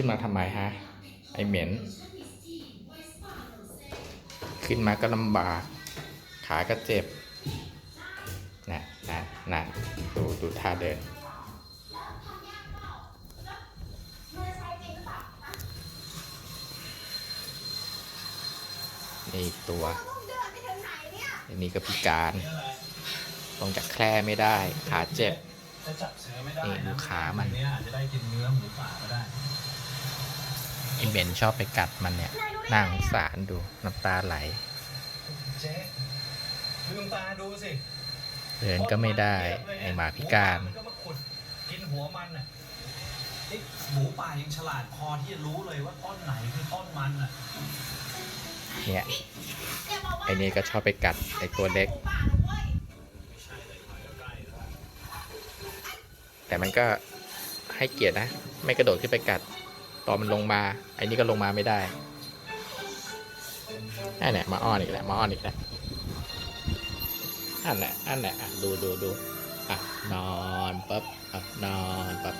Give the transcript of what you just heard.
ขึ้นมาทำไมฮะ ไอเหม็น ขึ้นมาก็ลำบาก ขาก็เจ็บนะนะนะดูดูท่าเดินนี่อีกตัวเดินไปถึงไหนเนี่ยอันนี้ก็พิการลงจากแคร่ไม่ได้ ขาเจ็บ จะจับเสือไม่ได้นี่ดูนะขามัน เนี้ยอาจจะได้กินเนื้อหมูป่าก็ ได้ไอเหม็นชอบไปกัดมันเนี่ยน่าสงสารดูน้ำตาไหลเจ๊ลืมตาดูสิเดินก็ไม่ได้ไอหมาพิการมันก็มาขุดกินหัวมันน่ะนี่หมูป่ายังฉลาดพอที่จะรู้เลยว่าต้นไหนคือต้นมันอะเนี่ยอย่าบอกว่าไอนี่ก็ชอบไปกัดไอตัวเล็กหมูป่านะเว้ยแต่มันก็ให้เกียรตินะ ไม่กระโดดขึ้นไปกัด ตอมันลงมาไอ้นี่ก็ลงมาไม่ได้อันนี้มาอ้อนอีกแล้วมาอ้อนอีกแล้วอันนี้อันนี้อะดูดูดูอะนอนปั๊บอะนอนปั๊บ